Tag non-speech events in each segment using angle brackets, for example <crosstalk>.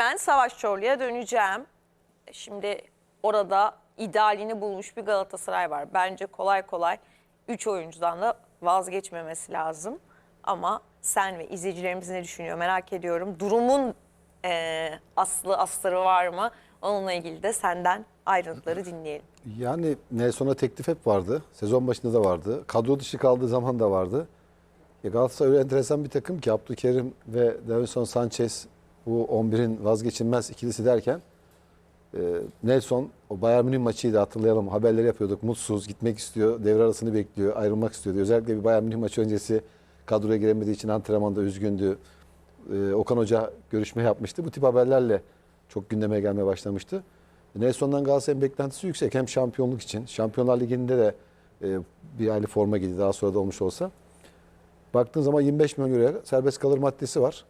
Hemen Savaş Çorlu'ya döneceğim. Şimdi orada idealini bulmuş bir Galatasaray var. Bence kolay kolay 3 oyuncudan da vazgeçmemesi lazım. Ama sen ve izleyicilerimiz ne düşünüyor merak ediyorum. Durumun eee, aslı astarı var mı? Onunla ilgili de senden ayrıntıları dinleyelim. Yani Nelson'a teklif hep vardı. Sezon başında da vardı. Kadro dışı kaldığı zaman da vardı. Galatasaray öyle enteresan bir takım ki Abdülkerim ve Davinson Sanchez bu 11'in vazgeçilmez ikilisi derken e, Nelson o Bayern Münih maçıydı hatırlayalım. Haberleri yapıyorduk. Mutsuz, gitmek istiyor. Devre arasını bekliyor. Ayrılmak istiyordu. Özellikle bir Bayern Münih maçı öncesi kadroya giremediği için antrenmanda üzgündü. E, Okan Hoca görüşme yapmıştı. Bu tip haberlerle çok gündeme gelmeye başlamıştı. Nelson'dan Galatasaray'ın beklentisi yüksek. Hem şampiyonluk için. Şampiyonlar Ligi'nde de e, bir aylık forma giydi daha sonra da olmuş olsa. Baktığın zaman 25 milyon euroya serbest kalır maddesi var.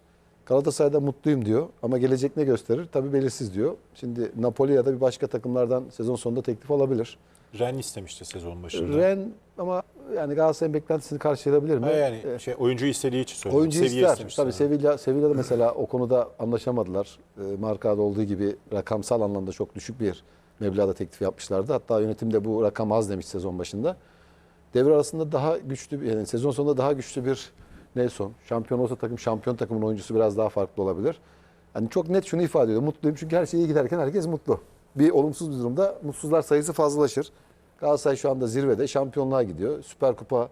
Galatasaray'da mutluyum diyor ama gelecek ne gösterir? Tabii belirsiz diyor. Şimdi Napoli ya da bir başka takımlardan sezon sonunda teklif alabilir. Ren istemişti sezon başında. Ren ama yani Galatasaray'ın beklentisini karşılayabilir mi? Ha, yani şey oyuncu istediği için söylüyorum. Oyuncu Seviye ister. Tabii sanırım. Sevilla, Sevilla'da mesela o konuda anlaşamadılar. E, Marka'da olduğu gibi rakamsal anlamda çok düşük bir meblağda teklif yapmışlardı. Hatta yönetim de bu rakam az demiş sezon başında. Devre arasında daha güçlü, yani sezon sonunda daha güçlü bir Nelson. Şampiyon olsa takım, şampiyon takımın oyuncusu biraz daha farklı olabilir. Yani çok net şunu ifade ediyor. Mutluyum çünkü her şey iyi giderken herkes mutlu. Bir olumsuz bir durumda mutsuzlar sayısı fazlalaşır. Galatasaray şu anda zirvede şampiyonluğa gidiyor. Süper Kupa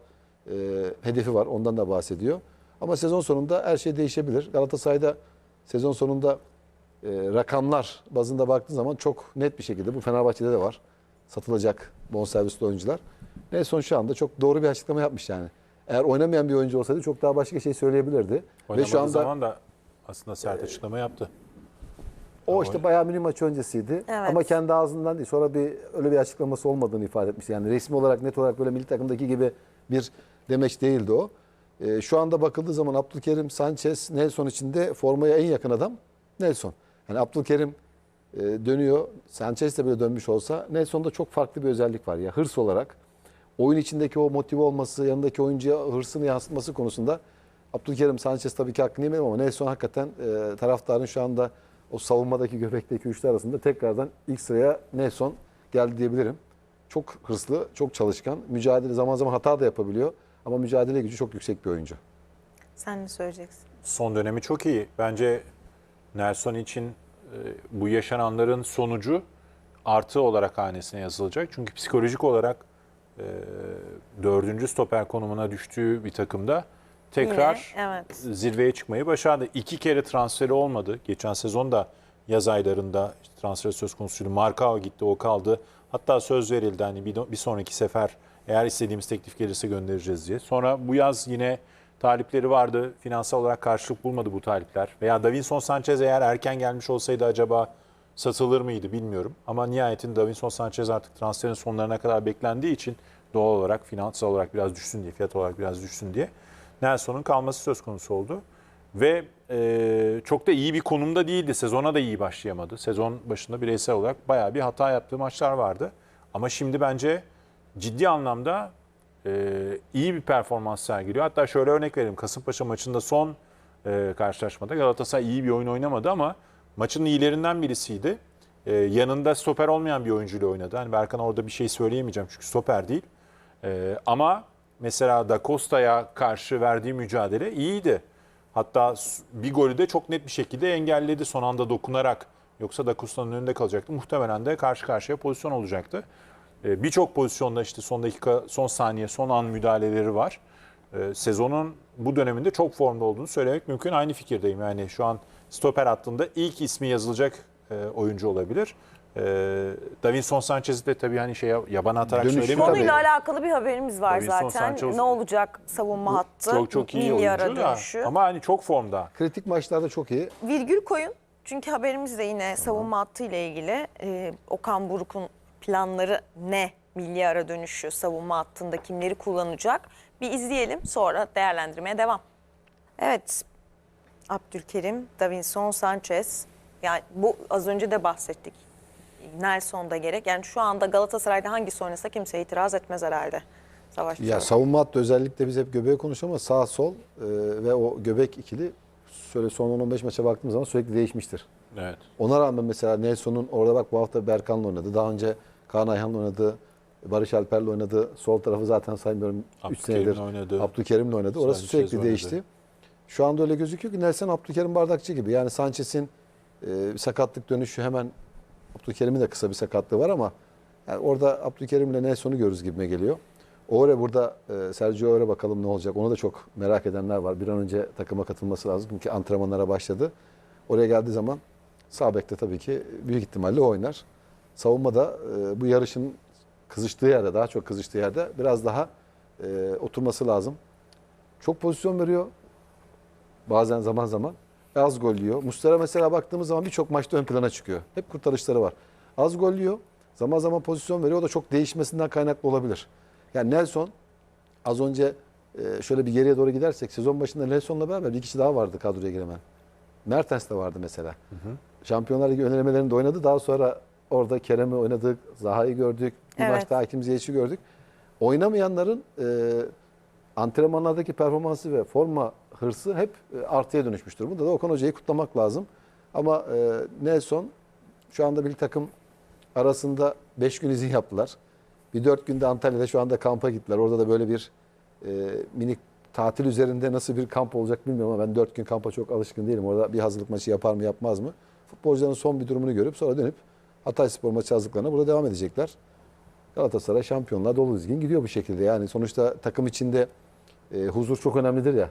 e, hedefi var. Ondan da bahsediyor. Ama sezon sonunda her şey değişebilir. Galatasaray'da sezon sonunda e, rakamlar bazında baktığın zaman çok net bir şekilde bu Fenerbahçe'de de var. Satılacak bonservisli oyuncular. Nelson şu anda çok doğru bir açıklama yapmış yani. Eğer oynamayan bir oyuncu olsaydı çok daha başka şey söyleyebilirdi. Ve Oynamadığı şu anda zaman da aslında sert açıklama yaptı. o işte Bayern Münih maçı öncesiydi. Evet. Ama kendi ağzından değil. Sonra bir öyle bir açıklaması olmadığını ifade etmiş. Yani resmi olarak net olarak böyle milli takımdaki gibi bir demeç değildi o. Ee, şu anda bakıldığı zaman Abdülkerim, Sanchez, Nelson içinde formaya en yakın adam Nelson. Yani Abdülkerim e, dönüyor. Sanchez de böyle dönmüş olsa Nelson'da çok farklı bir özellik var ya hırs olarak. Oyun içindeki o motive olması, yanındaki oyuncuya hırsını yansıtması konusunda Abdülkerim Sanchez tabii ki hakkını yemedim ama Nelson hakikaten e, taraftarın şu anda o savunmadaki göbekteki üçlü arasında tekrardan ilk sıraya Nelson geldi diyebilirim. Çok hırslı, çok çalışkan. Mücadele zaman zaman hata da yapabiliyor ama mücadele gücü çok yüksek bir oyuncu. Sen ne söyleyeceksin? Son dönemi çok iyi. Bence Nelson için e, bu yaşananların sonucu artı olarak hanesine yazılacak. Çünkü psikolojik olarak e, dördüncü stoper konumuna düştüğü bir takımda tekrar Yine, evet. zirveye çıkmayı başardı. İki kere transferi olmadı. Geçen sezon da yaz aylarında transfer söz konusuydu. Markao gitti, o kaldı. Hatta söz verildi hani bir, bir sonraki sefer eğer istediğimiz teklif gelirse göndereceğiz diye. Sonra bu yaz yine talipleri vardı. Finansal olarak karşılık bulmadı bu talipler. Veya Davinson Sanchez eğer erken gelmiş olsaydı acaba satılır mıydı bilmiyorum. Ama nihayetinde Davinson Sanchez artık transferin sonlarına kadar beklendiği için doğal olarak finansal olarak biraz düşsün diye, fiyat olarak biraz düşsün diye Nelson'un kalması söz konusu oldu. Ve e, çok da iyi bir konumda değildi. Sezona da iyi başlayamadı. Sezon başında bireysel olarak bayağı bir hata yaptığı maçlar vardı. Ama şimdi bence ciddi anlamda e, iyi bir performans sergiliyor. Hatta şöyle örnek vereyim. Kasımpaşa maçında son e, karşılaşmada Galatasaray iyi bir oyun oynamadı ama maçın iyilerinden birisiydi. E, yanında stoper olmayan bir oyuncuyla oynadı. Hani Berkan orada bir şey söyleyemeyeceğim çünkü stoper değil. E, ama mesela Da Costa'ya karşı verdiği mücadele iyiydi. Hatta bir golü de çok net bir şekilde engelledi son anda dokunarak. Yoksa Da Costa'nın önünde kalacaktı. Muhtemelen de karşı karşıya pozisyon olacaktı. Ee, Birçok pozisyonda işte son dakika, son saniye, son an müdahaleleri var. Ee, Sezonun bu döneminde çok formda olduğunu söylemek mümkün. Aynı fikirdeyim. Yani şu an stoper hattında ilk ismi yazılacak e, oyuncu olabilir. Ee, Davinson Sanchez'i de tabii hani şey yaban atarak Dönüşü söylemiyorum. tabii. Konuyla alakalı bir haberimiz var Davinson zaten. Sanchez- Ne olacak savunma hattı? Çok çok iyi oyuncu da dönüşü. ama hani çok formda. Kritik maçlarda çok iyi. Virgül koyun. Çünkü haberimiz de yine savunma hattı ile ilgili. Ee, Okan Buruk'un planları ne? Milli ara dönüşü savunma hattında kimleri kullanacak? Bir izleyelim sonra değerlendirmeye devam. Evet. Abdülkerim, Davinson Sanchez. Yani bu az önce de bahsettik. Nelson da gerek. Yani şu anda Galatasaray'da hangisi oynasa kimse itiraz etmez herhalde. Savaş Ya savunma hattı özellikle biz hep göbeği konuşuyoruz ama sağ sol e, ve o göbek ikili şöyle son 10-15 maça baktığım zaman sürekli değişmiştir. Evet. Ona rağmen mesela Nelson'un orada bak bu hafta Berkan'la oynadı. Daha önce Kaan Ayhan'la oynadı. Barış Alper'le oynadı. Sol tarafı zaten saymıyorum 3 Abdülkerim'le senedir. oynadı. Abdülkerim'le oynadı. Orası Sanchez sürekli oynadı. değişti. Şu anda öyle gözüküyor ki Nelson Abdülkerim bardakçı gibi. Yani Sanchez'in e, sakatlık dönüşü hemen Abdülkerim'in de kısa bir sakatlığı var ama yani orada Abdülkerim'le Nelson'u görürüz gibime geliyor. Ore burada e, Sergio Ore bakalım ne olacak. Onu da çok merak edenler var. Bir an önce takıma katılması lazım. Çünkü antrenmanlara başladı. Oraya geldiği zaman sağ bekte tabii ki büyük ihtimalle oynar. Savunmada e, bu yarışın kızıştığı yerde, daha çok kızıştığı yerde biraz daha e, oturması lazım. Çok pozisyon veriyor. Bazen zaman zaman. Az gol yiyor. Mustera mesela baktığımız zaman birçok maçta ön plana çıkıyor. Hep kurtarışları var. Az gol yiyor. Zaman zaman pozisyon veriyor. O da çok değişmesinden kaynaklı olabilir. Yani Nelson az önce e, şöyle bir geriye doğru gidersek sezon başında Nelson'la beraber bir kişi daha vardı kadroya giremen. Mertens de vardı mesela. Şampiyonlar Ligi önelemelerinde oynadı. Daha sonra orada Kerem'i oynadık. Zaha'yı gördük. Bir Evet. maçta Hakim Ziyech'i gördük. Oynamayanların e, antrenmanlardaki performansı ve forma hırsı hep e, artıya dönüşmüştür. Burada da Okan Hoca'yı kutlamak lazım. Ama e, Nelson şu anda bir takım arasında 5 gün izin yaptılar. Bir 4 günde Antalya'da şu anda kampa gittiler. Orada da böyle bir e, minik tatil üzerinde nasıl bir kamp olacak bilmiyorum ama ben 4 gün kampa çok alışkın değilim. Orada bir hazırlık maçı yapar mı yapmaz mı? Futbolcuların son bir durumunu görüp sonra dönüp Hatay Spor maçı hazırlıklarına burada devam edecekler. Galatasaray şampiyonlar dolu dizgin gidiyor bu şekilde. Yani sonuçta takım içinde e, huzur çok önemlidir ya.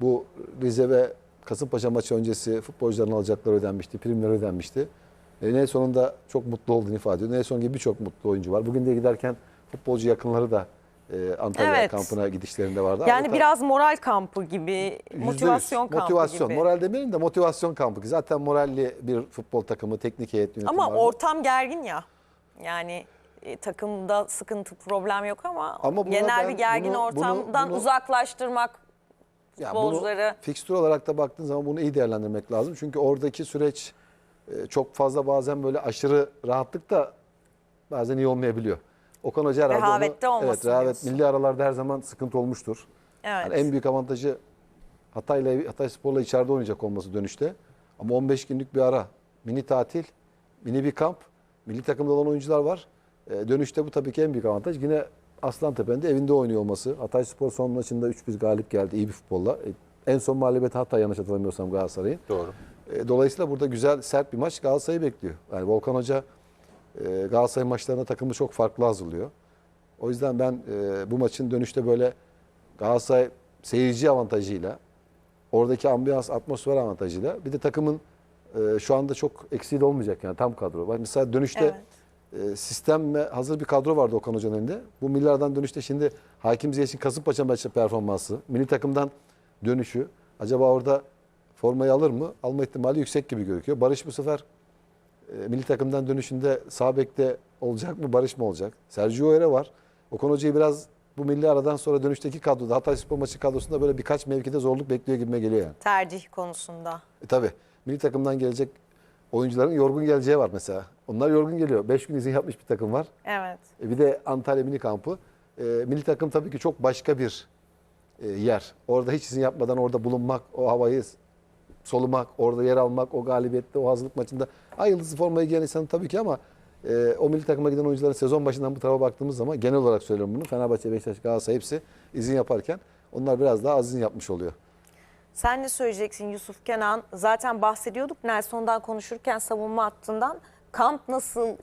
Bu Rize ve Kasımpaşa maçı öncesi futbolcuların alacakları ödenmişti, primler ödenmişti. E, Nelson'un da çok mutlu olduğunu ifade ediyor. Nelson gibi birçok mutlu oyuncu var. Bugün de giderken futbolcu yakınları da e, Antalya Evet. kampına gidişlerinde vardı. Yani Adeta biraz moral kampı gibi, yüzde motivasyon yüz. kampı motivasyon. gibi. Moral demeyelim de motivasyon kampı. Zaten moralli bir futbol takımı, teknik heyet yönetimi Ama vardı. ortam gergin ya. Yani e, takımda sıkıntı, problem yok ama, Ama genel bir gergin bunu- ortamdan bunu- uzaklaştırmak Ya bunu futbolcuları- fikstür olarak da baktığın zaman bunu iyi değerlendirmek lazım. Çünkü oradaki süreç e, çok fazla bazen böyle aşırı rahatlık da bazen iyi olmayabiliyor. Okan Hoca herhalde Rehavette onu, evet, rehavet diyorsun. milli aralarda her zaman sıkıntı olmuştur. evet. Yani en büyük avantajı Hatay'la Hatay Spor'la içeride oynayacak olması dönüşte. Ama 15 günlük bir ara, mini tatil, mini bir kamp, milli takımda olan oyuncular var. E, dönüşte bu tabii ki en büyük avantaj. Yine Aslantepe'nin de evinde oynuyor olması. Hatay Spor son maçında 3-1 galip geldi iyi bir futbolla. E, en son mağlubiyeti Hatay yanlış hatırlamıyorsam Galatasaray'ın. Doğru. E, Dolayısıyla burada güzel sert bir maç Galatasaray'ı bekliyor. Yani Volkan Hoca e, Galatasaray maçlarına takımı çok farklı hazırlıyor. O yüzden ben e, bu maçın dönüşte böyle Galatasaray seyirci avantajıyla, oradaki ambiyans, atmosfer avantajıyla bir de takımın e, şu anda çok eksiği de olmayacak yani tam kadro. Bak mesela dönüşte e, sistem ve hazır bir kadro vardı Okan Hoca'nın elinde. Bu millardan dönüşte şimdi Hakim Ziyech'in Kasımpaşa maçı performansı, milli takımdan dönüşü. Acaba orada formayı alır mı? Alma ihtimali yüksek gibi gözüküyor. Barış bu sefer e, milli takımdan dönüşünde sağ bekte olacak mı? Barış mı olacak? Sergio Ore var. Okan Hoca'yı biraz bu milli aradan sonra dönüşteki kadroda Hatay Spor maçı kadrosunda böyle birkaç mevkide zorluk bekliyor gibime geliyor yani. Tercih konusunda. E tabi milli takımdan gelecek oyuncuların yorgun geleceği var mesela. Onlar yorgun geliyor. 5 gün izin yapmış bir takım var. Evet. E bir de Antalya mini kampı. E, milli takım tabii ki çok başka bir e, yer. Orada hiç izin yapmadan orada bulunmak, o havayı solumak, orada yer almak, o galibiyette, o hazırlık maçında. Ay yıldızlı formayı giyen insan tabii ki ama e, o milli takıma giden oyuncuların sezon başından bu tarafa baktığımız zaman genel olarak söylüyorum bunu. Fenerbahçe, Beşiktaş, Galatasaray hepsi izin yaparken onlar biraz daha az izin yapmış oluyor. Sen ne söyleyeceksin Yusuf Kenan? Zaten bahsediyorduk Nelson'dan konuşurken savunma hattından. Kamp nasıl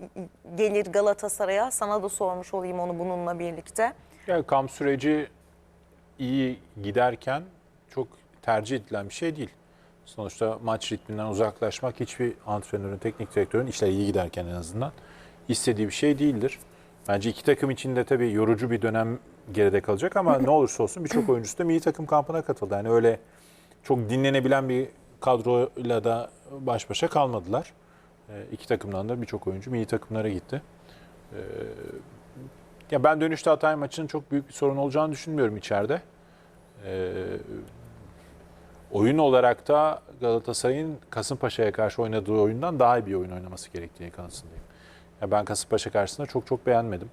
gelir Galatasaray'a? Sana da sormuş olayım onu bununla birlikte. Yani kamp süreci iyi giderken çok tercih edilen bir şey değil. Sonuçta maç ritminden uzaklaşmak hiçbir antrenörün, teknik direktörün işler iyi giderken en azından istediği bir şey değildir. Bence iki takım için de tabii yorucu bir dönem geride kalacak ama <laughs> ne olursa olsun birçok oyuncusu da milli takım kampına katıldı. Yani öyle çok dinlenebilen bir kadroyla da baş başa kalmadılar. Ee, İki takımdan da birçok oyuncu milli takımlara gitti. Ee, Ya ben dönüşte Hatay maçının çok büyük bir sorun olacağını düşünmüyorum içeride. Ee, oyun olarak da Galatasaray'ın Kasımpaşa'ya karşı oynadığı oyundan daha iyi bir oyun oynaması gerektiğini kanısındayım. Ya ben Kasımpaşa karşısında çok çok beğenmedim.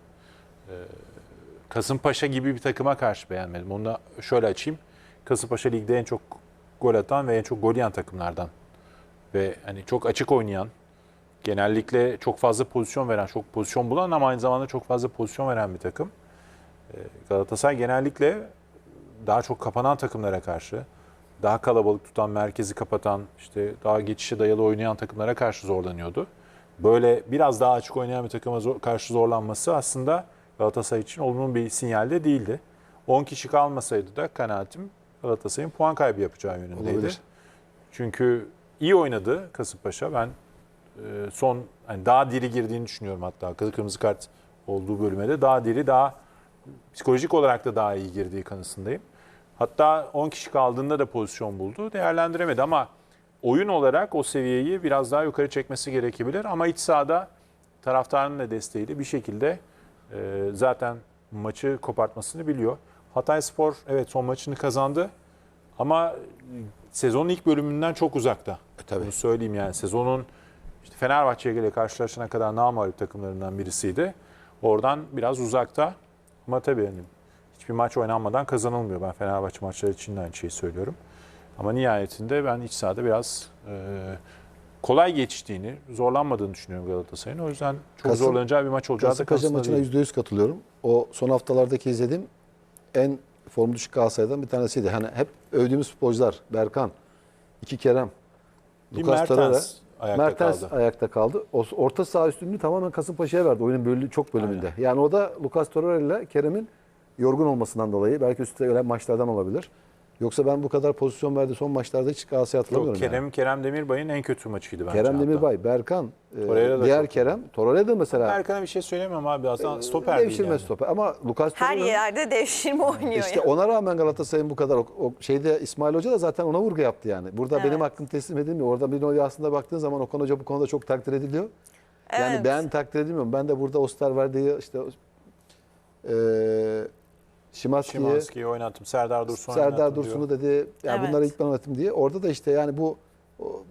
Kasımpaşa gibi bir takıma karşı beğenmedim. Onu da şöyle açayım. Kasımpaşa ligde en çok gol atan ve en çok gol yiyen takımlardan. Ve hani çok açık oynayan, genellikle çok fazla pozisyon veren, çok pozisyon bulan ama aynı zamanda çok fazla pozisyon veren bir takım. Ee, Galatasaray genellikle daha çok kapanan takımlara karşı, daha kalabalık tutan, merkezi kapatan, işte daha geçişe dayalı oynayan takımlara karşı zorlanıyordu. Böyle biraz daha açık oynayan bir takıma zor- karşı zorlanması aslında Galatasaray için olumlu bir sinyal de değildi. 10 kişi kalmasaydı da kanaatim Galatasaray'ın puan kaybı yapacağı yönündeydi. Olabilir. Çünkü iyi oynadı Kasımpaşa. Ben e, son hani daha diri girdiğini düşünüyorum hatta. Kırmızı kart olduğu bölüme de daha diri, daha psikolojik olarak da daha iyi girdiği kanısındayım. Hatta 10 kişi kaldığında da pozisyon buldu. Değerlendiremedi ama oyun olarak o seviyeyi biraz daha yukarı çekmesi gerekebilir. Ama iç sahada taraftarın da desteğiyle bir şekilde e, zaten maçı kopartmasını biliyor. Hatay Spor evet son maçını kazandı ama sezonun ilk bölümünden çok uzakta. E, tabii. Bunu söyleyeyim yani sezonun işte Fenerbahçe ile karşılaşana kadar namalip takımlarından birisiydi. Oradan biraz uzakta. Ama tabii hani hiçbir maç oynanmadan kazanılmıyor. Ben Fenerbahçe maçları için de aynı şeyi söylüyorum. Ama nihayetinde ben iç sahada biraz e, kolay geçtiğini, zorlanmadığını düşünüyorum Galatasaray'ın. O yüzden çok Kasım- zorlanacağı bir maç olacağı da Kasımpaşa kanısında maçına değilim. %100 katılıyorum. O son haftalardaki izlediğim en form düşük Galatasaray'dan bir tanesiydi. Hani hep övdüğümüz futbolcular Berkan, iki Kerem, Bir Lucas Torreira, ayakta Mertens kaldı. ayakta kaldı. O orta saha üstünlüğü tamamen Kasımpaşa'ya verdi oyunun bölü çok bölümünde. Yani o da Lucas Torreira ile Kerem'in yorgun olmasından dolayı belki üstte ölen maçlardan olabilir. Yoksa ben bu kadar pozisyon verdi son maçlarda hiç Galatasaray Yok, hatırlamıyorum. yani. Kerem, Kerem Demirbay'ın en kötü maçıydı bence. Kerem hatta. Demirbay, Berkan, e, Torreira diğer. Kerem, Torreira da mesela Erkan'a bir şey söylemiyorum abi aslında stoper değil devşirme yani. stoper. Ama Lucas Her yerde devşirme oynuyor. işte yani. ona rağmen Galatasaray'ın bu kadar o, o şeyde İsmail Hoca da zaten ona vurgu yaptı yani. Burada Evet. benim hakkım teslim edilmiyor. Orada bir noya aslında baktığın zaman Okan Hoca bu konuda çok takdir ediliyor. Yani Evet. ben takdir edilmiyorum. Ben de burada Osterwerde'yi işte eee Şimanski'yi Şimanski'yi oynattım. Serdar Dursun Serdar oynattım Dursun'u diyor. dedi. Ya Evet. bunları ilk ben oynattım diye. Orada da işte yani bu o,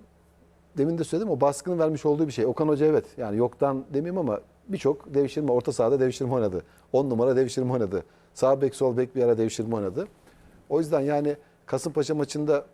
demin de söyledim o baskının vermiş olduğu bir şey. Okan Hoca evet yani yoktan demeyeyim ama birçok devşirme orta sahada devşirme oynadı. 10 numara devşirme oynadı. Sağ bek sol bek bir ara devşirme oynadı. O yüzden yani Kasımpaşa maçında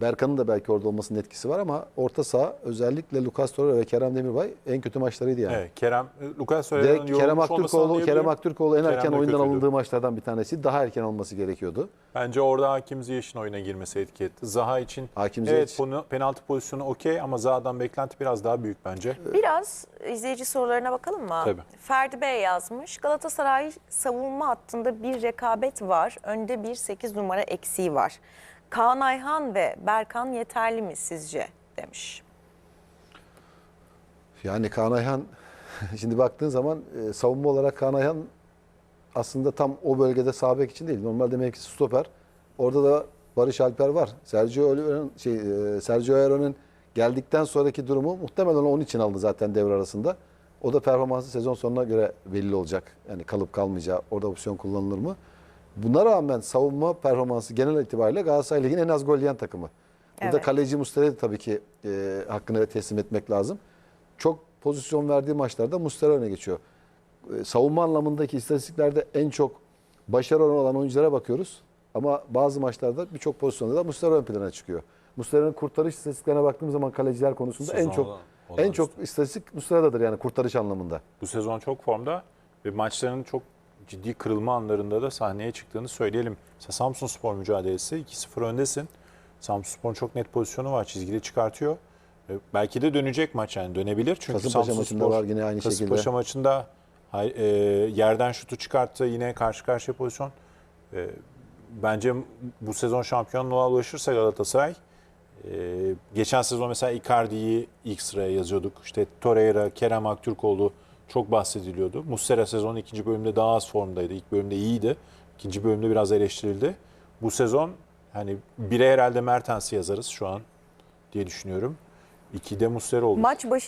Berkan'ın da belki orada olmasının etkisi var ama orta saha özellikle Lucas Torreira ve Kerem Demirbay en kötü maçlarıydı yani. Evet, Kerem, Lucas Torreira'nın Kerem Aktürkoğlu, Kerem. Aktürkoğlu en Kerem erken oyundan kötüydü. alındığı maçlardan bir tanesi. Daha erken olması gerekiyordu. Bence orada Hakim Ziyech'in oyuna girmesi etki etti. Zaha için Hakim evet ponu- penaltı pozisyonu okey ama Zaha'dan beklenti biraz daha büyük bence. Biraz izleyici sorularına bakalım mı? Tabii. Ferdi Bey yazmış. Galatasaray savunma hattında bir rekabet var. Önde bir 8 numara eksiği var. Kaan Ayhan ve Berkan yeterli mi sizce? demiş. Yani Kaan Ayhan <laughs> şimdi baktığın zaman e, savunma olarak Kaan Ayhan aslında tam o bölgede sağ için değil. Normalde mevkisi stoper. Orada da Barış Alper var. Sergio Oliveira'nın şey e, Sergio Aero'nun geldikten sonraki durumu muhtemelen onun için aldı zaten devre arasında. O da performansı sezon sonuna göre belli olacak. Yani kalıp kalmayacağı, orada opsiyon kullanılır mı? Buna rağmen savunma performansı genel itibariyle Galatasaray Ligi'nin en az gol yiyen takımı. Burada Evet. kaleci Muslera'ya da tabii ki e, hakkını teslim etmek lazım. Çok pozisyon verdiği maçlarda Muslera öne geçiyor. E, savunma anlamındaki istatistiklerde en çok başarılı olan oyunculara bakıyoruz. Ama bazı maçlarda birçok pozisyonda da Muslera ön plana çıkıyor. Muslera'nın kurtarış istatistiklerine baktığım zaman kaleciler konusunda en Sezon çok olan- en çok istatistik Muslera'dadır yani kurtarış anlamında. Bu sezon çok formda ve maçların çok ciddi kırılma anlarında da sahneye çıktığını söyleyelim. Mesela Samsun Spor mücadelesi 2-0 öndesin. Samsun Spor'un çok net pozisyonu var. Çizgide çıkartıyor. E, Belki de dönecek maç yani dönebilir. Çünkü Kasımpaşa Samsun maçında Spor, var yine aynı Kasımpaşa şekilde. maçında hay- e, yerden şutu çıkarttı. Yine karşı karşıya pozisyon. E, bence bu sezon şampiyonluğa ulaşırsa Galatasaray e, geçen sezon mesela Icardi'yi ilk sıraya yazıyorduk. İşte Torreira, Kerem Aktürkoğlu çok bahsediliyordu. Muslera sezonun ikinci bölümde daha az formdaydı. İlk bölümde iyiydi. İkinci bölümde biraz eleştirildi. Bu sezon hani bire herhalde Mertens'i yazarız şu an diye düşünüyorum. İki de Muslera olur. Maç başı